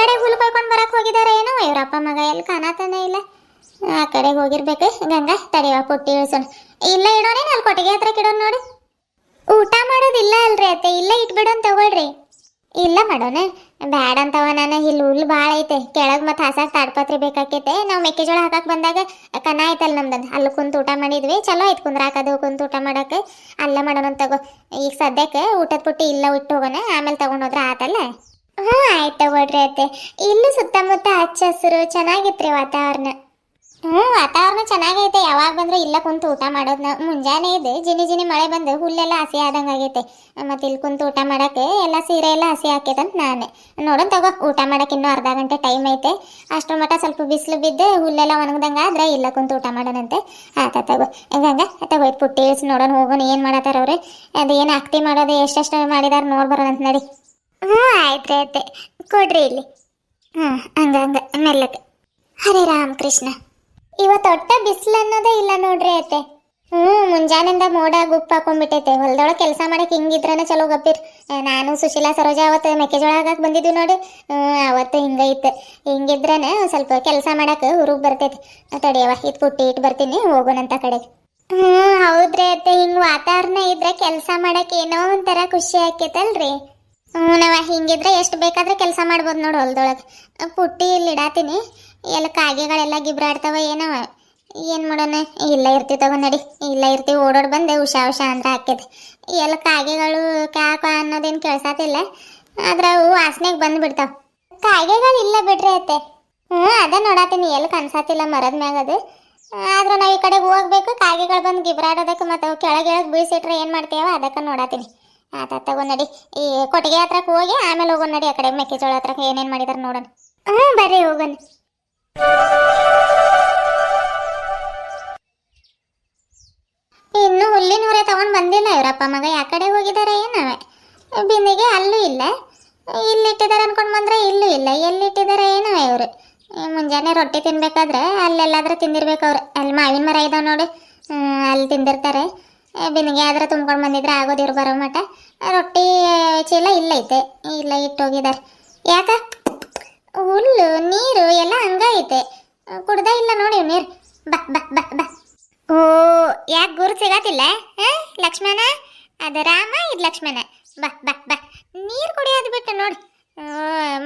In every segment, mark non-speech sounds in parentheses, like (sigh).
ಕಡೆ ಹುಲ್ ಕೊಯ್ಕೊಂಡು ಬರಕ್ ಹೋಗಿದಾರೆ ಏನೋ? ಇವರಪ್ಪ ಮಗ ಎಲ್ಲಿ ಕಾಣತಾನೆ ಇಲ್ಲ. ಆ ಕಡೆಗೆ ಹೋಗಿರ್ಬೇಕು. ಗಂಗಾ ತಡೆಯವ ಪುಟ್ಟಿ ಇಳಿಸೋಣ. ಇಲ್ಲ ಇಡೋಣ ಅಲ್ಲಿ ಕೊಟ್ಟಿಗೆ ಹತ್ರ ಕಿಡೋಣ ನೋಡಿ? ಊಟ ಮಾಡೋದಿಲ್ಲ ಅಲ್ರಿ ಅತ್ತೆ. ಇಲ್ಲ ಇಟ್ಬಿಡೋಣ ತಗೊಳ್ರಿ. ಇಲ್ಲ ಮಾಡೋಣ ಬ್ಯಾಡ ಅಂತವ ನಾನು. ಇಲ್ಲಿ ಹುಲ್ಲು ಭಾಳ ಐತೆ. ಕೆಳಗೆ ಮತ್ತೆ ಹಸಾಕ್ ತಾಡ್ಪತ್ರಿ ಬೇಕಾಕೈತೆ. ನಾವು ಮೆಕ್ಕೆಜೋಳ ಹಾಕಕ್ ಬಂದಾಗ ಕನ ಐತಲ್ಲ ನಮ್ದು ಅಲ್ಲಿ ಕುಂತು ಊಟ ಮಾಡಿದ್ವಿ. ಚಲೋ ಐತ್ ಕುಂದ್ರಾಕದು ಕುಂತು ಊಟ ಮಾಡಕ್ಕೆ ಅಲ್ಲೇ ಮಾಡೋಣ ತಗೋ. ಈಗ ಸದ್ಯಕ್ಕೆ ಊಟದ ಪುಟ್ಟಿ ಇಲ್ಲ ಇಟ್ಟು ಹೋಗೋಣ. ಆಮೇಲೆ ತಗೊಂಡೋದ್ರೆ ಆತಲ್ಲ? ಹ್ಞೂ ಆಯ್ತು ತಗೊಳ್ರಿ ಅತ್ತೆ. ಇಲ್ಲೂ ಸುತ್ತಮುತ್ತ ಹಚ್ಚ ಹಸಿರು, ಚೆನ್ನಾಗಿತ್ರಿ ವಾತಾವರಣ. ಹ್ಞೂ ವಾತಾವರಣ ಚೆನ್ನಾಗೈತೆ. ಯಾವಾಗ ಬಂದ್ರೆ ಇಲ್ಲ ಕುಂತು ಊಟ ಮಾಡೋದು ಮುಂಜಾನೆ ಇದೆ. ಜಿನಿ ಜಿನಿ ಮಳೆ ಬಂದು ಹುಲ್ಲೆಲ್ಲ ಹಸಿ ಆದಂಗೆ ಆಗೈತೆ ಮತ್ತೆ ಇಲ್ಲಿ ಕುಂತು ಊಟ ಮಾಡಕ್ಕೆ ಎಲ್ಲ ಸೀರೆ ಎಲ್ಲ ಹಸಿ ಹಾಕೈತಂತ ನಾನೇ. ನೋಡೋಣ ತಗೋ, ಊಟ ಮಾಡಕ್ಕೆ ಇನ್ನೂ ಅರ್ಧ ಗಂಟೆ ಟೈಮ್ ಐತೆ. ಅಷ್ಟರ ಮಟ್ಟ ಸ್ವಲ್ಪ ಬಿಸಿಲು ಬಿದ್ದು ಹುಲ್ಲೆಲ್ಲ ಒಣಗ್ದಂಗೆ ಆದ್ರೆ ಇಲ್ಲ ಕುಂತು ಊಟ ಮಾಡೋಣಂತೆ. ಆತ ತಗೋ. ಹಂಗಂಗ ಇದು ಪುಟ್ಟಿ ಇಳಿಸಿ ನೋಡೋಣ ಹೋಗೋಣ. ಏನು ಮಾಡತ್ತಾರ ಅವ್ರೆ? ಅದು ಏನು ಅಕ್ತಿ ಮಾಡೋದು, ಎಷ್ಟೆಷ್ಟು ಮಾಡಿದಾರೆ ನೋಡಿ ಬರೋಣಂತ ನಡಿ. ಹ್ಞೂ ಆಯ್ತು ಆಯ್ತು ಕೊಡ್ರಿ ಇಲ್ಲಿ. ಹ್ಞೂ, ಹಂಗ ಹಂಗ ಮೆಲ್ಲಕ್ಕೆ ಹರೇ ರಾಮ್ ಕೃಷ್ಣ ಇವತ್ತು ಒಟ್ಟ ಬಿಸಿಲು ಅನ್ನೋದೇ ಇಲ್ಲ ನೋಡ್ರಿ ಅತ್ತೆ. ಹ್ಞೂ, ಮುಂಜಾನೆಯಿಂದ ಮೋಡ ಗುಪ್ಪ ಹಾಕೊಂಡ್ಬಿಟ್ಟೈತೆ. ಹೊಲ್ದೊಳಗೆ ಕೆಲಸ ಮಾಡಕ್ಕೆ ಹಿಂಗಿದ್ರೇ ಚಲೋ ಗಪ್ಪಿರ್ ನಾನು ಸುಶೀಲಾ, ಸರೋಜ ಅವತ್ತು ಮೆಕ್ಕೆಜೋಳ ಹಾಕಕ್ಕೆ ಬಂದಿದ್ವಿ ನೋಡಿ. ಹ್ಞೂ, ಅವತ್ತು ಹಿಂಗೈತೆ ಹಿಂಗಿದ್ರನೆ ಸ್ವಲ್ಪ ಕೆಲಸ ಮಾಡಕ್ಕೆ ಹುರುಗ್ ಬರ್ತೈತಿ. ತಡಿಯವ ಇದು ಪುಟ್ಟಿ ಇಟ್ಟು ಬರ್ತೀನಿ ಹೋಗೋಣಂತ ಕಡೆಗೆ ಹ್ಞೂ, ಹೌದ್ರಿ ಅತ್ತೆ. ಹಿಂಗೆ ವಾತಾವರಣ ಇದ್ರೆ ಕೆಲಸ ಮಾಡಕ್ಕೆ ಏನೋ ಒಂಥರ ಖುಷಿ ಆಕೈತಲ್ರಿ ಹ್ಞೂ ನಾವ ಹಿಂಗಿದ್ರೆ ಎಷ್ಟು ಬೇಕಾದ್ರೆ ಕೆಲಸ ಮಾಡ್ಬೋದು ನೋಡು ಹೊಲ್ದೊಳಗೆ. ಪುಟ್ಟಿ ಇಲ್ಲಿ ಇಡಾತೀನಿ. ಎಲ್ಲ ಕಾಗೆಗಳೆಲ್ಲ ಗಿಬ್ರಾಡ್ತಾವ, ಏನವ? ಏನು ಮಾಡೋಣ? ಇಲ್ಲ ಇರ್ತೀವಿ ತಗೊಂಡು ನಡಿ. ಇಲ್ಲ ಇರ್ತೀವಿ, ಓಡೋಡ್ ಬಂದೆ, ಉಷಾ ಉಷಾ ಅಂತ ಹಾಕಿದೆ. ಎಲ್ಲ ಕಾಗೆಗಳು ಕ್ಯಾಕ ಅನ್ನೋದೇನು ಕೇಳ್ಸಾತಿಲ್ಲ. ಆದ್ರೆ ಅವು ವಾಸನೆಗೆ ಬಂದ್ಬಿಡ್ತಾವ. ಕಾಗೆಗಳು ಇಲ್ಲ ಬಿಡ್ರಿ ಅತ್ತೆ. ಹ್ಞೂ ಅದ ನೋಡಾತೀನಿ ಎಲ್ಲಿ ಕನ್ಸಾತಿಲ್ಲ ಮರದ ಮ್ಯಾಗ ಅದು. ಆದ್ರೆ ನಾವು ಈ ಕಡೆಗೆ ಹೋಗ್ಬೇಕು, ಕಾಗೆಗಳು ಬಂದು ಗಿಬ್ರಾಡೋದಕ್ಕೆ ಮತ್ತು ಅವು ಕೆಳಗೆ ಇಳಗ್ ಬೀಳ್ಸಿಟ್ರೆ ಏನು ಮಾಡ್ತೀವ ಅದಕ್ಕೆ ನೋಡಾತೀನಿ. ಆತ ತಗೋ ನಡಿ. ಈ ಕೊಟ್ಟಿಗೆ ಹತ್ರಕ್ಕೆ ಹೋಗಿ, ಆಮೇಲೆ ಹೋಗೋಣ ನಡಿ ಆ ಕಡೆ. ಮೆಕ್ಕೆಜೋಳ ಹತ್ರಕ್ಕೆ ಏನೇನು ಮಾಡಿದಾರೆ ನೋಡೋಣ. ಹ್ಞೂ, ಬರ್ರಿ ಹೋಗೋಣ ಇನ್ನು ಹುಲ್ಲಿನ ಹೊರೆ ತಗೊಂಡ್ ಬಂದಿಲ್ಲ ಇವರಪ್ಪ ಮಗ. ಯಾ ಕಡೆ ಹೋಗಿದ್ದಾರೆ ಏನವೆ? ಬಿಂದಿಗೆ ಅಲ್ಲೂ ಇಲ್ಲ. ಇಲ್ಲಿಟ್ಟಿದ್ದಾರೆ ಅನ್ಕೊಂಡ್ ಬಂದ್ರೆ ಇಲ್ಲೂ ಇಲ್ಲ. ಎಲ್ಲಿಟ್ಟಿದ್ದಾರೆ ಏನವೆ ಇವರು? ಮುಂಜಾನೆ ರೊಟ್ಟಿ ತಿನ್ಬೇಕಾದ್ರೆ ಅಲ್ಲೆಲ್ಲಾದ್ರೂ ತಿಂದಿರ್ಬೇಕು ಅವ್ರು. ಅಲ್ಲಿ ಮಾವಿನ ಮರ ಇದಾವ ನೋಡಿ. ಅಲ್ಲಿ ತಿಂದಿರ್ತಾರೆ. ಬಿಂದಿಗೆ ಆದ್ರೆ ತುಂಬ್ಕೊಂಡು ಬಂದಿದ್ರೆ ಆಗೋದಿರು ಬರೋ ಮಟ ರೊಟ್ಟಿ ಚೀಲ ಇಲ್ಲೈತೆ ಇಲ್ಲ ಇಟ್ಟೋಗಿದ್ದಾರೆ ಯಾಕ? ಹುಲ್ಲು, ನೀರು ಎಲ್ಲ ಹಂಗೈತೆ ಕುಡ್ದ ಇಲ್ಲ ನೋಡಿ ನೀರು ಬಾ ಬಾ ಬಾ ಬಾ. ಓ, ಯಾಕೆ ಗುರು ಸಿಗತ್ತಿಲ್ಲ? ಲಕ್ಷ್ಮಣ? ಅದು ರಾಮ, ಇದು ಲಕ್ಷ್ಮಣ. ಬಾ ಬಾ ಬಾ. ನೀರು ಕುಡಿಯೋದು ಬಿಟ್ಟು ನೋಡಿ.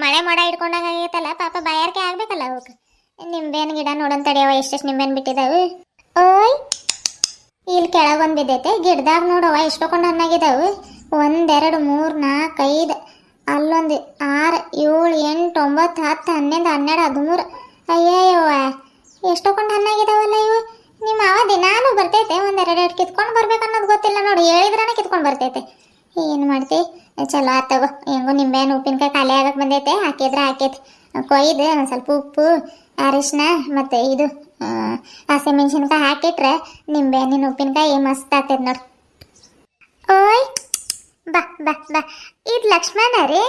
ಮಳೆ ಮೋಡ ಹಿಡ್ಕೊಂಡಾಗ ಆಗೈತಲ್ಲ, ಪಾಪ ಬಾಯಾರಿಕೆ ಆಗ್ಬೇಕಲ್ಲ ಅವಕ್ಕೆ ನಿಂಬೆಹಣ್ಣು ಗಿಡ ನೋಡೋಣ ತಡೆಯವ ಎಷ್ಟೆಷ್ಟು ನಿಂಬೆಹಣ್ಣು ಬಿಟ್ಟಿದಾವು. ಓಯ್ ಇಲ್ಲಿ ಕೆಳಗೊಂದು ಬಿದ್ದೈತೆ, ಗಿಡದಾಗ ನೋಡವ ಕೊಂಡು ಹಣ್ಣಾಗಿದಾವೆ. ಒಂದೆರಡು, ಮೂರು, ನಾಲ್ಕು, ಐದು, ಅಲ್ಲೊಂದು, ಆರು, ಏಳು, ಎಂಟು, ಒಂಬತ್ತು, ಹತ್ತು ಹನ್ನೊಂದು ಹನ್ನೆರಡು, ಹದಿಮೂರು. ಅಯ್ಯಯ್ಯವ್ವ ಎಷ್ಟೊಂದು ಹಣ್ಣಾಗಿದಾವಲ್ಲ ಇವು? ನಿಮ್ಮ ಅವ ದಿನಾನು ಬರ್ತೈತೆ, ಒಂದೆರಡು, ಎರಡು ಕಿತ್ಕೊಂಡು ಬರ್ಬೇಕು ಅನ್ನೋದು ಗೊತ್ತಿಲ್ಲ ನೋಡಿ, ಹೇಳಿದ್ರನ ಕಿತ್ಕೊಂಡು ಬರ್ತೈತೆ. ಏನು ಮಾಡ್ತಿ? ಚಲೋ ಆತಗೋ ತಗೋ, ಹೆಂಗೋ ನಿಂಬೆಹಣ್ಣು, ಉಪ್ಪಿನಕಾಯಿ ಖಾಲಿ ಆಗಕ್ಕೆ ಬಂದೈತೆ, ಹಾಕಿದ್ರೆ ಹಾಕೈತೆ. ಕೊಯ್ದು, ಒಂದು ಸ್ವಲ್ಪ ಉಪ್ಪು ಅರಿಶಿನ ಮತ್ತು ಇದು ಹಸಿಮೆಣ್ಸಿನ್ಕಾಯಿ ಹಾಕಿಟ್ರೆ ನಿಂಬೆಹಣ್ಣಿನ ಉಪ್ಪಿನಕಾಯಿ ಮಸ್ತ್ ಆಗ್ತೈತೆ ನೋಡಿ. ಓಯ್ ಬಾ ಬಾ ಬಾ. ಇದು ಲಕ್ಷ್ಮಣ ರೀ.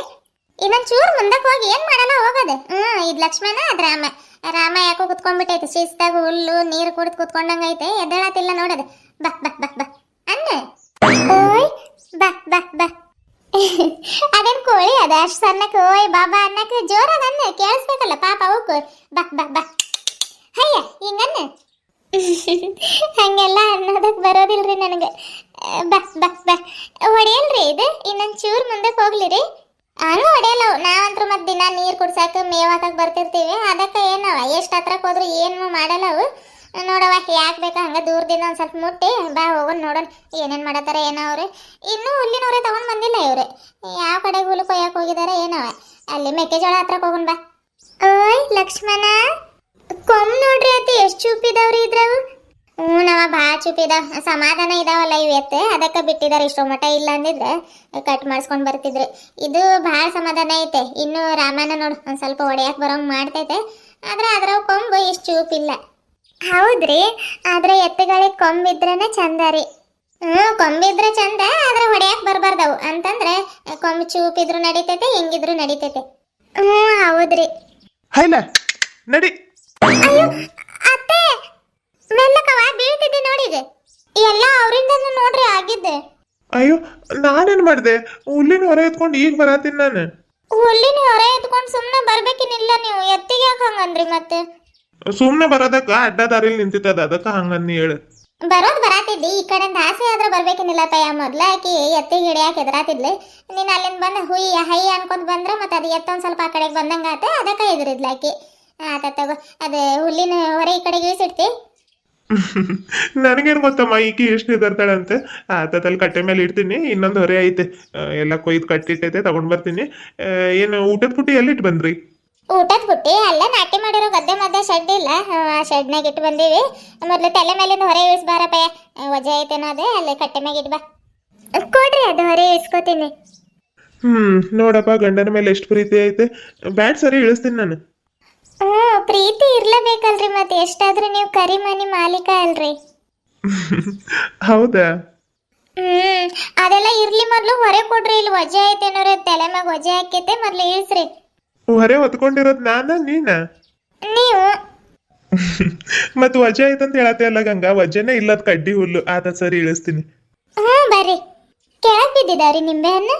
ಇನ್ನೊಂದ್ ಚೂರು ಮುಂದಕ್ಕೆ ಹೋಗಿ ಏನ್ ಮಾಡೋಣ? ಹೋಗೋದು. ಹ್ಮ್, ಇದು ಲಕ್ಷ್ಮಣ, ಅದ್ ರಾಮ. ರಾಮ ಯಾಕೋ ಕುತ್ಕೊಂಡ್ಬಿಟ್ಟೈತೆ. ಶಿಸ್ತಾಗ ಹುಲ್ಲು, ನೀರು ಕುಡಿದು ಕುತ್ಕೊಂಡಂಗೈತೆ. ಎದ್ದೇಳತಿಲ್ಲ ನೋಡದೆ. ಬಾ ಬಾ ಬಾ ಬಾ. ಅನ್ನ. ಓಯ್, ಬಾ ಬಾ ಬಾ. ಅದೇನ್ ಕೋಳಿ ಅದ? ಅಷ್ಟು ಸಣ್ಣಕ್ಕೆ ಓಯ್, ಬಾಬಾ ಅನ್ನಕ್ಕೆ ಜೋರಾಗ ಅನ್ನ. ಕೇಳಿಸ್ಬೇಕಲ್ಲ ಪಾಪ ಅವಕ್ಕೆ ಬಾ ಬಾ ಬಾ. ಹಯ್ಯ, ಹಿಂಗನ್ನ. ಹಂಗೆಲ್ಲ ಅನ್ನೋದಕ್ಕೆ ಬರೋದಿಲ್ರಿ ನನಗೆ. ಬಾ ಇದು? ಇನ್ನೊಂದು ಚೂರು ಮುಂದಕ್ಕೆ ಹೋಗ್ಲಿರಿ. ಹಂಗ ಹೊಡೆಯಲ್ಲ ಅವು. ನಾವಂತ್ರು ಮತ್ತೆ ದಿನ ನೀರು ಕುಡ್ಸಾಕ ಮೇವ್ ಹಾಕಕ್ ಬರ್ತಿರ್ತೀವಿ. ಅದಕ್ಕೆ ಏನವ? ಎಷ್ಟು ಹತ್ರಕ್ಕೆ ಹೋದ್ರು ಏನು ಮಾಡಲ್ಲ ಅವು ನೋಡವ ಯಾಕೆ ಬೇಕಾ ಹಂಗ ದೂರದಿಂದ ಒಂದು ಸ್ವಲ್ಪ ಮುಟ್ಟಿ ಬಾ ಹೋಗೋಣ ನೋಡೋಣ. ಏನೇನು ಮಾಡತ್ತಾರ, ಏನೋ ಅವ್ರು. ಇನ್ನೂ ಹುಲ್ಲಿನವ್ರೆ ತಗೊಂಡ್ ಬಂದಿಲ್ಲ ಇವ್ರು. ಯಾವ ಕಡೆ ಹುಲ್ಲು ಕೊಯ್ಯಕ್ಕೆ ಹೋಗಿದಾರೆ, ಏನವ? ಅಲ್ಲಿ ಮೆಕ್ಕೆಜೋಳ ಹತ್ರಕ್ಕೆ ಹೋಗೋಣ ಬಾ. ಓಯ್, ಲಕ್ಷ್ಮಣ. ಕೊಮ್ ನೋಡ್ರಿ ಅತಿ ಎಷ್ಟು ಚೂಪಿದವ್ರಿ ಇದ್ರವು ಹ್ಞೂ ನವ ಭಾಳ ಚುಪಿದ ಸಮಾಧಾನ ಇದಾವಲ್ಲ ಇವತ್ತು ಎತ್ತೆ ಅದಕ್ಕೆ ಬಿಟ್ಟಿದ್ದಾರೆ ಇಷ್ಟೋ ಮಠ ಇಲ್ಲ ಅಂದಿದ್ರೆ ಕಟ್ ಮಾಡಿಸ್ಕೊಂಡು ಬರ್ತಿದ್ರಿ. ಇದು ಭಾಳ ಸಮಾಧಾನ ಐತೆ. ಇನ್ನು ರಾಮನ ನೋಡು ಒಂದು ಸ್ವಲ್ಪ ಒಡೆಯಕ್ಕೆ ಬರೋಂಗೆ ಮಾಡ್ತೈತೆ. ಆದ್ರೆ ಅದ್ರ ಕೊಂಬು ಇಷ್ಟು ಚೂಪಿಲ್ಲ ಹೌದ್ರಿ? ಆದ್ರೆ ಎತ್ತುಗಳಿಗೆ ಕೊಂಬಿದ್ರೇನೆ ಚಂದ ರೀ. ಹ್ಞೂ ಕೊಂಬಿದ್ರೆ ಚಂದ ಆದ್ರೆ ಹೊಡೆಯಕ್ಕೆ ಬರಬಾರ್ದವು. ಅಂತಂದ್ರೆ ಕೊಂಬು ಚೂಪಿದ್ರು ನಡೀತೈತೆ ಹಿಂಗಿದ್ರು ನಡೀತೈತೆ. ಹ್ಞೂ ಹೌದ್ರಿ. ಹೈಲ ನಡಿ. ಅಯ್ಯೋ ಅತ್ತೆ ಮೆಲ್ಲಕವ ಬೀಳ್ತಿದ್ದೆ ನೋಡಿದೆ ಎಲ್ಲ ಅವರಿಂದನೂ ನೋಡ್ರಿ ಆಗಿದ್ದೆ. ಅಯ್ಯೋ ನಾನೇನ್ ಮಾಡಿದೆ? ಹುಲ್ಲಿನ ಹೊರ ಎತ್ಕೊಂಡು ಈಗ ಬರತ್ತೀನಿ ನಾನು. ಹುಲ್ಲಿನ ಹೊರ ಎತ್ಕೊಂಡು ಸುಮ್ಮನೆ ಬರ್ಬೇಕಿನಿಲ್ಲ ನೀವು ಎತ್ತಿಗೆ ಯಾಕೆ ಹಂಗಂದ್ರಿ ಮತ್ತೆ? ಸುಮ್ಮನೆ ಬರೋದಕ್ಕ ಅಡ್ಡ ದಾರಿಲಿ ನಿಂತಿತ್ತದ ಅದಕ್ಕ ಹಂಗನ್ನಿ ಹೇಳು. ಬರೋದ್ ಬರಾತಿದ್ದಿ ಈ ಕಡೆಯಿಂದ ಆಸೆ ಆದ್ರೆ ಬರ್ಬೇಕಿನಿಲ್ಲ ತಯ್ಯ ಮೊದ್ಲ ಆಕಿ ಎತ್ತಿಗೆ ಹಿಡಿಯಾಕ ಎದುರಾತಿದ್ಲಿ ನೀನ್ ಅಲ್ಲಿಂದ ಬಂದ ಹುಯಿ ಹೈ ಅನ್ಕೊಂಡ್ ಬಂದ್ರೆ ಮತ್ತೆ ಅದು ಎತ್ತೊಂದ್ ಸ್ವಲ್ಪ ಆ ಕಡೆಗೆ ಬಂದಂಗ ಆತ ಅದಕ್ಕ ಎದುರಿದ್ಲಾಕಿ ಆತ ತಗೋ ಅದು ಹುಲ್ಲಿನ ಹೊರ ಈ ಕಡೆಗೆ ಇಳಿಸಿಡ್ತಿ. ನನಗೇನು ಗೊತ್ತಮ್ಮ ಈಕಿ ಎಷ್ಟು ನಿದರ್ತಾಳಂತೆ ಆತದಲ್ಲಿ ಕಟ್ಟೆ ಮೇಲೆ ಇಡ್ತೀನಿ ಇನ್ನೊಂದು ಹೊರೆ ಐತೆ. ಎಲ್ಲ ಕೊಯ್ದು ಕಟ್ಟಿಟ್ಟೈತೆ ತಗೊಂಡ್ ಬರ್ತೀನಿ. ಏನು ಊಟದ ಪುಟ್ಟಿ ಎಲ್ಲಿಟ್ಟು ಬಂದ್ರಿ? ಊಟದ ಬುಟ್ಟಿ ಅಲ್ಲೇ ನಾಟಿ ಮಾಡಿರೋ ಗದ್ದೆ ಮದ್ದೆ ಶೆಡ್ ಇಲ್ಲ. ಆ ಶೆಡ್ನಾಗ ಇಟ್ಟು ಬಂದೀವಿ. ಮೊದಲು ತಲೆ ಮೇಲಿಂದ ಹೊರೆ ಇಳಿಸ್ಬಾರಪ್ಪಯ್ಯ. ವಜೆ ಐತೇನೋ ಅದೇ ಅಲ್ಲಿ ಕಟ್ಟೆ ಮ್ಯಾಗ ಇಡ್ಬಾ ಕೊಡ್ರಿ ಅದು ಹೊರೆ ಇಳಿಸ್ಕೋತೀನಿ. ಹ್ಮ್ ನೋಡಪ್ಪ ಗಂಡನ ಮೇಲೆ ಎಷ್ಟು ಪ್ರೀತಿ ಐತೆ. ಬ್ಯಾಟ್ ಸರಿ ಇಳಿಸ್ತೀನಿ ನಾನು. ಹ್ಞೂ ಪ್ರೀತಿ ಇರ್ಲೇಬೇಕಲ್ರಿ ಮತ್ತೆ ಎಷ್ಟಾದ್ರೂ ನೀವು ಕರಿ ಮನಿ ಮಾಲೀಕ ಅಲ್ರಿ. ಹೌದಾ? ಹ್ಮ್ ಅದೆಲ್ಲ ಇರ್ಲಿ ಮೊದ್ಲು ಹೊರೆ ಕೊಡ್ರಿ ಇಲ್ಲಿ ವಜೆ ಐತೇನೋರ ತಲೆ ಮ್ಯಾಗ ವಜೆ ಹಾಕೈತೆ ಮೊದ್ಲು ಇಳಿಸ್ರಿ. ಹೊರೆ ಹೊತ್ಕೊಂಡಿರೋದು ನಾನ ನೀನ? ನೀವು. (laughs) ಮತ್ ವಜೆ ಐತಂತ ಹೇಳತ್ತೆ ಅಲ್ಲ ಗಂಗಾ ವಜೆನೇ ಇಲ್ಲದ ಕಡ್ಡಿ ಹುಲ್ಲು. ಆತ ಸರಿ ಇಳಿಸ್ತೀನಿ. ಹ್ಞೂ ಬರ್ರಿ. ಕೆಳಗ್ ಬಿದ್ದಿದಾರಿ ನಿಂಬೆ ಹಣ್ಣು.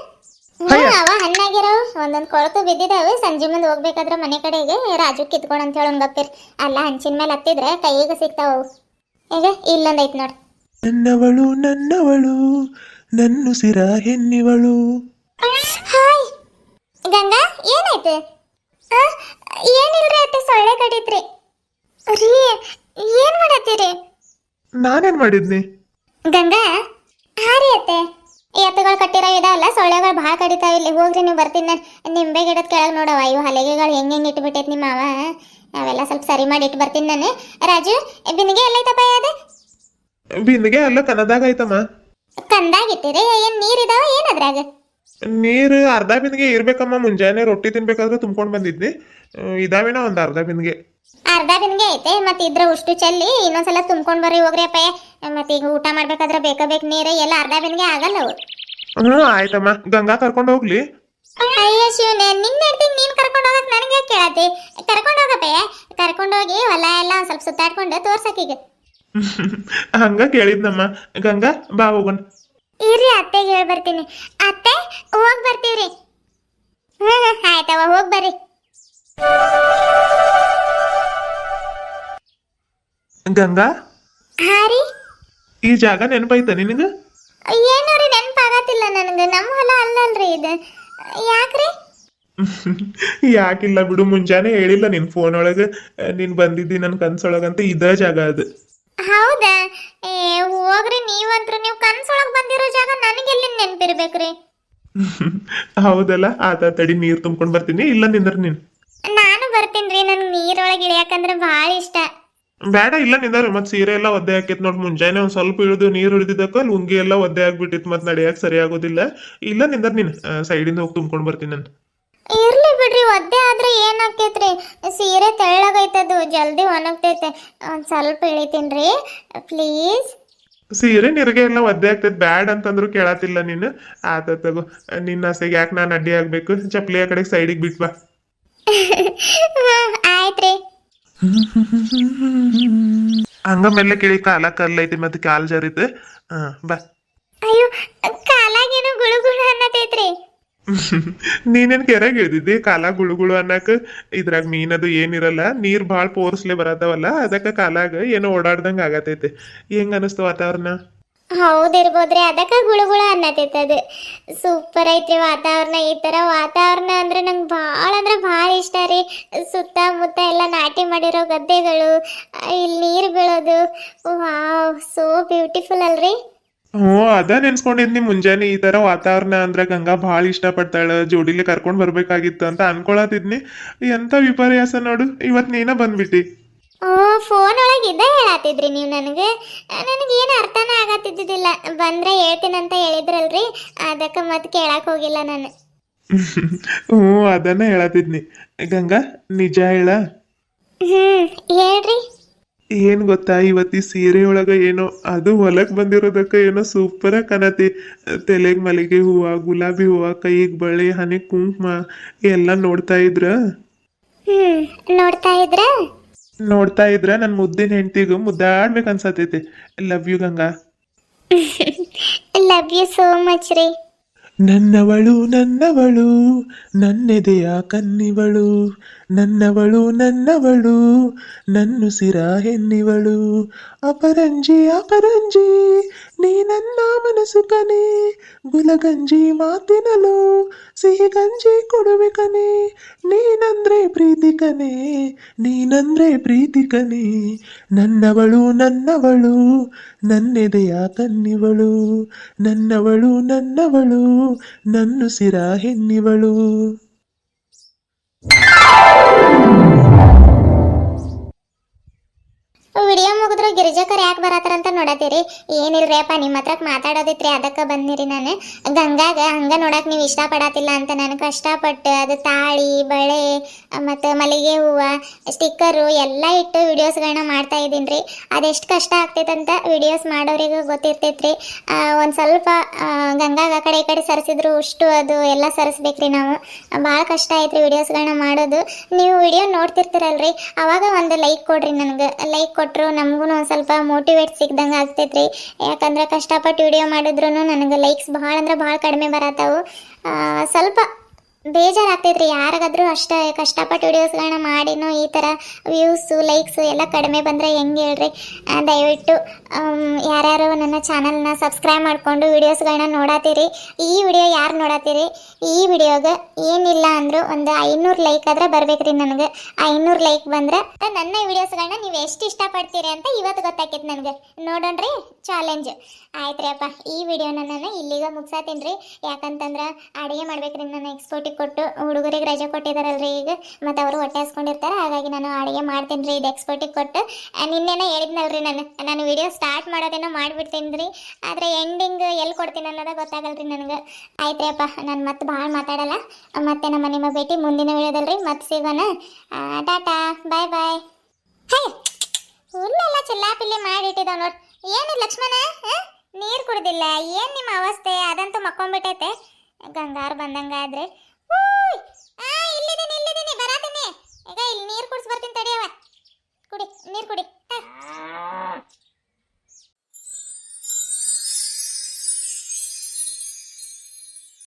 ಅವ ಹಣ್ಣಾಗಿರೋ ಒಂದೊಂದು ಕೊಳತು ಬಿದ್ದಿದಾವೆ. ಸಂಜೆ ಮುಂದೆ ಹೋಗ್ಬೇಕಾದ್ರೆ ಮನೆ ಕಡೆಗೆ ರಾಜು ಕಿತ್ಕೊಂಡು ಅಂತ ಹೇಳೋನ್ ಗಪ್ಪಿರ್ ಅಲ್ಲ ಹಂಚಿನ ಮೇಲೆ ಹತ್ತಿದ್ರೆ ಕೈಗೆ ಸಿಗ್ತಾವ ಈಗ ಇಲ್ಲೊಂದು ಐತ್ ನೋಡಿ. ನನ್ನವಳು ನನ್ನವಳು ನನ್ನುಸಿರ ಹೆನ್ನಿವಳು ಹಾಯ್! ಗಂಗಾ ಏನಾಯ್ತು? ಏನಿಲ್ರಿ ಅತ್ತೆ ಸೊಳ್ಳೆ ಕಡಿತ್ರಿ. ರೀ ಏನ್ ಮಾಡತ್ತೀರಿ? ನಾನೇನ್ ಮಾಡಿದ್ನಿ? ಗಂಗಾ ಹಾರಿ ಅತ್ತೆ. ಎತ್ತುಗಳು ಕಟ್ಟಿರೋ ಅಲ್ಲ ಸೊಳ್ಳೆಗಳು ಭಾಳ ಕಡಿತಾವ ಇಲ್ಲಿ. ಹೋಗ್ರಿ ನೀವು ಬರ್ತೀನಿ ನಾನು. ನಿಂಬೆ ಗಿಡದ ಕೆಳಗೆ ನೋಡವ ಇವು ಹಲಗೆಗಳು ಹೆಂಗೆ ಹೆಂಗೆ ಇಟ್ಬಿಟ್ಟೈತೆ ನಿಮ್ಮ ಅವ ಅವೆಲ್ಲ ಸ್ವಲ್ಪ ಸರಿ ಮಾಡಿ ಇಟ್ಟು ಬರ್ತೀನಿ ನಾನು. ರಾಜು ಬಿನಿಗೆ ಎಲ್ಲೈತಪ್ಪ ಅದು? ಬಿಂದಿಗೆ ಅಲ್ಲ ಕನ್ನದಾಗ ಐತಮ್ಮ. ಏನು ನೀರು ಇದಾವ? ಏನು ಅದ್ರಾಗ? ನೀರು ಅರ್ಧ ಬಿಂದಿಗೆ ಇರ್ಬೇಕಮ್ಮ. ಮುಂಜಾನೆ ರೊಟ್ಟಿ ತಿನ್ಬೇಕಾದ್ರೆ ತುಂಬ್ಕೊಂಡು ಬಂದಿದ್ನಿ. ಇದಾವೇನೋ ಒಂದ್ ಅರ್ಧ ಬಿಂದಿಗೆ ಅರ್ಧ ದಿನಗೆ ಐತೆ ಮತ್ತೆ ಇದ್ರ ಉಷ್ಟು ಚೆಲ್ಲಿ ಇನ್ನೊಂದ್ಸಲ ತುಂಬ್ಕೊಂಡ್ ಬರ್ರಿ ಹೋಗ್ರಿ ಅಪ್ಪ. ಮತ್ತೆ ಈಗ ಊಟ ಮಾಡ್ಬೇಕಾದ್ರೆ ಬೇಕ ಬೇಕು ನೀರು ಎಲ್ಲ ಅರ್ಧ ದಿನಗೆ ಆಗಲ್ಲ ಅವು. ಹ್ಞೂ ಆಯ್ತಮ್ಮ. ಗಂಗಾ ಕರ್ಕೊಂಡು ಹೋಗ್ಲಿ. ಅಯ್ಯೋ ಶಿವನೇ ನಿನ್ನ ಹೆಂಡ್ತಿ ನೀನ್ ಕರ್ಕೊಂಡು ಹೋಗಕ್ ನನಗೆ ಕೇಳತಿ? ಕರ್ಕೊಂಡು ಹೋಗಪ್ಪ ಕರ್ಕೊಂಡು ಹೋಗಿ ಹೊಲ ಎಲ್ಲ ಒಂದ್ ಸ್ವಲ್ಪ ಸುತ್ತಾಡ್ಕೊಂಡು ತೋರ್ಸಕೀಗ (laughs) ಹಂಗ ಕೇಳಿದ್ನಮ್ಮ. ಗಂಗಾ ಬಾ ಹೋಗೋಣ. ಇರ್ರಿ ಅತ್ತೆಗೆ ಹೇಳಿ ಬರ್ತೀನಿ. ಅತ್ತೆ ಹೋಗ್ ಬರ್ತೀವ್ರಿ. ಹ್ಮ್, ಆಯ್ತವ ಹೋಗ್ ಬರ್ರಿ. ಗಂಗಾ? ಹಾ ರೀ. ಈ ಜಾಗ ನೆನಪೈತ ನಿನಗ? ಏನೋರಿ ನೆನಪಾಗತ್ತಿಲ್ಲ ನನಗೆ. ನಮ್ಮ ಹೊಲ ಅಲ್ಲಲ್ರಿ ಇದು. ಯಾಕ್ರಿ (laughs) ಯಾಕಿಲ್ಲ ಬಿಡು ಮುಂಜಾನೆ ಹೇಳಿಲ್ಲ ನಿನ್ ಫೋನ್ ಒಳಗ. ನಿನ್ ಬಂದಿದ್ದಿ ನನ್ ಕನ್ಸೊಳಗಂತ ಇದ ಜಾಗ ಅದು. ಹೌದಾ? ಏ ಹೋಗ್ರಿ ನೀವಂತ್ರು. ನೀವು ಕನ್ಸೊಳಗ್ ಬಂದಿರೋ ಜಾಗ ನನಗೆಲ್ಲಿ ನೆನಪಿರ್ಬೇಕ್ರಿ? (laughs) ಹೌದಲ್ಲ ಆತ ತಡಿ ನೀರ್ ತುಂಬ್ಕೊಂಡ್ ಬರ್ತೀನಿ. ಇಲ್ಲ ನಿಂದ್ರ ನೀನ್. ನಾನು ಬರ್ತೀನಿ ಬರ್ತೀನ್ರಿ ನನ್ ನೀರೊಳಗೆ ಇಳಿಯಾಕಂದ್ರೆ ಭಾಳ ಇಷ್ಟ. ಬೇಡ ಇಲ್ಲ ನಿಂದಾರ. ಮತ್ ಸೀರೆ ಎಲ್ಲ ಒದ್ದೆ ಹಾಕಿತ್ ನೋಡ್ ಮುಂಜಾನೆ ಒಂದ್ ಸ್ವಲ್ಪ ಇಳಿದು ನೀರ್ ಹಿಡಿದಿದ್ದಕ್ಕ ಲುಂಗಿ ಎಲ್ಲ ಒದ್ದೆ ಆಗ್ಬಿಟ್ಟಿತ್ ಮತ್ ನಡೆಯಕ್ ಸರಿ ಆಗೋದಿಲ್ಲ. ಇಲ್ಲ ನಿಂದಾರ ನೀನ್ ಸೈಡಿಂದ ಹೋಗಿ ತುಂಬ್ಕೊಂಡ್ ಬರ್ತೀನಿ ನಾನು. ಇರ್ಲಿ ಬಿಡ್ರಿ ಒದ್ದೆ ಆದ್ರೆ ಏನಾಕೈತ್ರಿ ಸೀರೆ ತೆಳ್ಳಗೈತದು ಜಲ್ದಿ ಒಣಗ್ತೈತೆ. ಒಂದ್ ಸ್ವಲ್ಪ ಇಳಿತೀನ್ರಿ ಪ್ಲೀಸ್. ಸೀರೆ ನಿರಗೆ ಎಲ್ಲ ಒದ್ದೆ ಆಗ್ತೈತ್ ಬ್ಯಾಡ್ ಅಂತಂದ್ರು ಕೇಳತಿಲ್ಲ ನೀನು. ಆತ ತಗೋ. ನಿನ್ನ ಆಸೆಗೆ ಯಾಕೆ ನಾನು ಅಡ್ಡಿ ಆಗ್ಬೇಕು? ಚಪ್ಲಿ ಆ ಕಡೆಗೆ ಸೈಡಿಗೆ ಬಿಟ್ ಬಾ. (laughs) ಆಯ್ತ್ರಿ. (laughs) ಹಂಗ ಮೇಲೆ ಕೇಳಿ ಕಾಲ ಕಲ್ಲೈತಿ ಮತ್ತೆ ಕಾಲ್ ಜರಿತ. ಬಾ. ಅಯ್ಯೋ ಕಾಲಾಗೇನು ಗುಳುಗುಳು ಅನ್ನತೈತ್ರಿ? (laughs) ನೀನೇನ್ ಕೆರೆಗೆ ಇಳ್ದಿದ್ದಿ ಕಾಲ ಗುಳುಗುಳು ಅನ್ನಕ್ ಇದ್ರಾಗ ಮೀನದು ಏನಿರಲ್ಲ ನೀರ್ ಭಾಳ ಪೋರ್ಸ್ಲೆ ಬರತ್ತವಲ್ಲ ಅದಕ್ಕ ಕಾಲಾಗ ಏನೋ ಓಡಾಡ್ದಂಗ ಆಗತೈತೆ. ಹೆಂಗ ಅನಿಸ್ತು ವಾತಾವರಣ? ಹೌದಿರ್ಬೋದ್ರಿ, ಅದಕ್ಕೆ ಗುಳುಗುಳ ಅನ್ನತೈತೆ ಅದು. ಸೂಪರ್ ಐತ್ರಿ ವಾತಾವರಣ, ಈ ತರ ವಾತಾವರಣ ಅಂದ್ರೆ ನಂಗೆ ಭಾಳ ಅಂದ್ರೆ ಭಾಳ ಇಷ್ಟ ರೀ. ಸುತ್ತಮುತ್ತ ಎಲ್ಲ ನಾಟಿ ಮಾಡಿರೋ ಗದ್ದೆಗಳು, ಇಲ್ಲಿ ನೀರು ಬೀಳೋದು. ವಾವ್ ಸೋ ಬ್ಯೂಟಿಫುಲ್ ಅಲ್ರಿ. ಹ್ಞೂ, ಅದ ನೆನ್ಸ್ಕೊಂಡಿದ್ನಿ ಮುಂಜಾನೆ. ಈ ತರ ವಾತಾವರಣ ಅಂದ್ರೆ ಗಂಗಾ ಭಾಳ ಇಷ್ಟಪಡ್ತಾಳ. ಜೋಡಿಲಿ ಕರ್ಕೊಂಡ್ ಬರ್ಬೇಕಾಗಿತ್ತು ಅಂತ ಅನ್ಕೊಳತಿದ್ನಿ ಎಂತ ವಿಪರ್ಯಾಸ ನೋಡು, ಇವತ್ ನೀನ ಬಂದ್ಬಿಟ್ಟಿ. ಫೋನ್ ಒಳಗೆ ಇದ್ದ ಹೇಳತ್ತಿದ್ರಿ ನೀವು ನನಗೆ. ನನಗೆ ಏನು ಅರ್ಥನೇ ಆಗತ್ತಿದ್ದಿದ್ದಿಲ್ಲ. ಬಂದ್ರೆ ಹೇಳ್ತೀನಂತ ಹೇಳಿದ್ರಲ್ರಿ. ಅದಕ್ಕೆ ಮತ್ತೆ ಕೇಳಕ್ ಹೋಗಿಲ್ಲ ನಾನು. ಹ್ಞೂ ಅದನ್ನ ಹೇಳತಿದ್ನಿ. ಗಂಗಾ ನಿಜ ಹೇಳ. ಹ್ಞೂ ಹೇಳ್ರಿ. ಏನ್ ಗೊತ್ತಾ ಇವತ್ತಿ ಸೀರೆ ಒಳಗ ಏನೋ ಅದು ಹೊಲಕ್ ಬಂದಿರೋದಕ್ಕ ಏನೋ ಸೂಪರ್ ಕನತಿ ತಲೆಗ್ ಮಲ್ಲಿಗೆ ಹೂವ ಗುಲಾಬಿ ಹೂವ ಕೈಗ್ ಬಳೆ ಹನಿ ಕುಂಕುಮ ಎಲ್ಲ ನೋಡ್ತಾ ಇದ್ರ? ಹ್ಮ್ ನೋಡ್ತಾ ಇದ್ರ? ನೋಡ್ತಾ ಇದ್ರ ನನ್ ಮುದ್ದಿನ ಹೆಂಡತಿಗೂ ಮುದ್ದಾಡ್ಬೇಕು ಅನ್ಸತೈತಿ. Love you Ganga. Love you so much ರೀ. ನನ್ನವಳು ನನ್ನವಳು ನನ್ನೆದೆಯ ಕನ್ನಿವಳು. ನನ್ನವಳು ನನ್ನವಳು ನನ್ನುಸಿರ ಹೆನ್ನಿವಳು ಅಪರಂಜಿ ಅಪರಂಜಿ ನೀ ನನ್ನ ಮನಸ್ಸು ಕನೆ ಗುಲಗಂಜಿ ಮಾತಿನಲು ಸಿಹಿ ಗಂಜಿ ಕೊಡುವೆ ಕನೆ ನೀನಂದ್ರೆ ಪ್ರೀತಿ ಕನೆ ನೀನಂದ್ರೆ ಪ್ರೀತಿ ಕನೆ ನನ್ನವಳು ನನ್ನವಳು ನನ್ನೆದೆಯ ಕನ್ನಿವಳು ನನ್ನವಳು ನನ್ನವಳು ನನ್ನುಸಿರ ಹೆನ್ನಿವಳು ಯಾಕೆ ಬರತ್ತಾರಂತ ನೋಡತ್ತೀರಿ ಏನಿಲ್ರಿ ಅಪ್ಪ, ನಿಮ್ಮ ಹತ್ರಕ್ಕೆ ಮಾತಾಡೋದಿತ್ರಿ, ಅದಕ್ಕೆ ಬಂದಿರಿ ನಾನು. ಗಂಗಾಗ, ಹಂಗ ನೋಡಕ್ಕೆ ನೀವು ಇಷ್ಟಪಡತ್ತಿಲ್ಲ ಅಂತ ನನಗೆ ಕಷ್ಟಪಟ್ಟು, ಅದು ತಾಳಿ, ಬಳೆ, ಮತ್ತು ಮಲ್ಲಿಗೆ ಹೂವು ಸ್ಟಿಕ್ಕರು ಎಲ್ಲ ಇಟ್ಟು ವಿಡಿಯೋಸ್ಗಳನ್ನ ಮಾಡ್ತಾ ಇದ್ದೀನಿ ರೀ ಅದೆಷ್ಟು ಕಷ್ಟ ಆಗ್ತೈತಂತ ವಿಡಿಯೋಸ್ ಮಾಡೋರಿಗೂ ಗೊತ್ತಿರ್ತೈತ್ರಿ. ಒಂದು ಸ್ವಲ್ಪ ಗಂಗಾಗ ಆ ಕಡೆ ಈ ಕಡೆ ಸರಿಸಿದ್ರು ಅಷ್ಟು ಅದು ಎಲ್ಲ ಸರಿಸ್ಬೇಕ್ರಿ ನಾವು. ಭಾಳ ಕಷ್ಟ ಐತ್ರಿ ವಿಡಿಯೋಸ್ಗಳನ್ನ ಮಾಡೋದು. ನೀವು ವಿಡಿಯೋ ನೋಡ್ತಿರ್ತೀರಲ್ರಿ. ಅವಾಗ ಒಂದು ಲೈಕ್ ಕೊಡ್ರಿ ನನಗೆ. ಲೈಕ್ ಕೊಟ್ಟರು ನಮಗೂ ಒಂದು ಸ್ವಲ್ಪ ಮೋಟಿವೇಟ್ ಸಿಗ್ದಂಗೆ ಆಗ್ತೈತ್ರಿ. ಯಾಕಂದ್ರೆ ಕಷ್ಟಪಟ್ಟು ವಿಡಿಯೋ ಮಾಡಿದ್ರು ನನಗೆ ಲೈಕ್ಸ್ ಭಾಳ ಅಂದ್ರೆ ಭಾಳ ಕಡಿಮೆ ಬರತ್ತಾವು. ಸ್ವಲ್ಪ ಬೇಜಾರಾಗ್ತೈತ್ರಿ. ಯಾರಿಗಾದ್ರೂ ಅಷ್ಟೇ ಕಷ್ಟಪಟ್ಟು ವಿಡಿಯೋಸ್ಗಳನ್ನ ಮಾಡಿನೂ ಈ ಥರ ವ್ಯೂಸು, ಲೈಕ್ಸು ಎಲ್ಲ ಕಡಿಮೆ ಬಂದರೆ ಹೆಂಗೆ ಹೇಳ್ರಿ? ದಯವಿಟ್ಟು ಯಾರ್ಯಾರು ನನ್ನ ಚಾನಲ್ನ ಸಬ್ಸ್ಕ್ರೈಬ್ ಮಾಡಿಕೊಂಡು ವಿಡಿಯೋಸ್ಗಳನ್ನ ನೋಡತ್ತೀರಿ ಈ ವಿಡಿಯೋ ಯಾರು ನೋಡತ್ತೀರಿ ಈ ವಿಡಿಯೋಗೆ ಏನಿಲ್ಲ ಅಂದರೂ ಒಂದು ಐನೂರು ಲೈಕ್ ಆದ್ರೆ ಬರ್ಬೇಕ್ರಿ ನನಗೆ. ಐನೂರು ಲೈಕ್ ಬಂದ್ರೆ ನನ್ನ ವಿಡಿಯೋಸ್ಗಳನ್ನ ನೀವು ಎಷ್ಟು ಇಷ್ಟಪಡ್ತೀರಿ ಅಂತ ಇವತ್ತು ಗೊತ್ತಾಕೈತೆ ನನಗೆ. ನೋಡೋಣ್ರಿ, ಚಾಲೆಂಜ್. ಆಯ್ತ್ರಿ ಅಪ್ಪ, ಈ ವಿಡಿಯೋನ ನಾನು ಇಲ್ಲಿಗೆ ಮುಗ್ಸಾತೀನಿ ರೀ. ಯಾಕಂತಂದ್ರೆ ಅಡುಗೆ ಮಾಡ್ಬೇಕ್ರಿ ನಾನು ಎಕ್ಸ್ಪೋರ್ಟಿಗೆ ಕೊಟ್ಟು ಹುಡುಗರಿಗೆ ರಜೆ ಕೊಟ್ಟಿದ್ದಾರಲ್ರಿ ಈಗ. ಮತ್ತು ಅವರು ಹೊಟ್ಟೆ ಹಸ್ಕೊಂಡಿರ್ತಾರೆ. ಹಾಗಾಗಿ ನಾನು ಅಡುಗೆ ಮಾಡ್ತೀನಿ ರೀ ಇದು ಎಕ್ಸ್ಪರ್ಟಿಗೆ ಕೊಟ್ಟು. ನಿನ್ನೆನ ಹೇಳಿದ್ನಲ್ರಿ ನಾನು. ನಾನು ವಿಡಿಯೋ ಸ್ಟಾರ್ಟ್ ಮಾಡೋದೇನೋ ಮಾಡಿಬಿಡ್ತೀನಿ ರೀ ಆದರೆ ಎಂಡಿಂಗ್ ಎಲ್ಲಿ ಕೊಡ್ತೀನಿ ಅನ್ನೋದ ಗೊತ್ತಾಗಲ್ರಿ ನನಗೆ. ಆಯ್ತ್ರಿ ಅಪ್ಪ ನಾನು ಮತ್ತೆ ಭಾಳ ಮಾತಾಡಲ್ಲ. ಮತ್ತೆ ನಮ್ಮ ನಿಮ್ಮ ಭೇಟಿ ಮುಂದಿನ ವಿಡಿಯೋದಲ್ರಿ. ಮತ್ತೆ ಸಿಗೋಣ. ಟಾಟಾ ಬಾಯ್ ಬಾಯ್ ಹೇ, ಹುಲ್ಲೆಲ್ಲ ಚಿಲ್ಲಾಪಿಲ್ಲಿ ಮಾಡಿಟ್ಟಿದ್ದಾವ ನೋಡಿ. ಏನು ಲಕ್ಷ್ಮಣ? ನೀರು ಕುಡ್ದಿಲ್ಲ. ಏನು ನಿಮ್ಮ ಅವಸ್ಥೆ? ಅದಂತೂ ಮಕ್ಕೊಂಬಿಟ್ಟೈತೆ. ಗಂಗಾರು ಬಂದಂಗಾದ್ರೆ ಊಯ್, ಆ, ಇಲ್ಲಿದೀನಿ ಇಲ್ಲಿದೀನಿ ಬರಾತೀನಿ ಈಗ ಇಲ್ಲಿ ನೀರು ಕುಡಿಸ್ ಬರ್ತೀನಿ ತಡಿಯವ ಕುಡಿ ನೀರು ಕುಡಿ.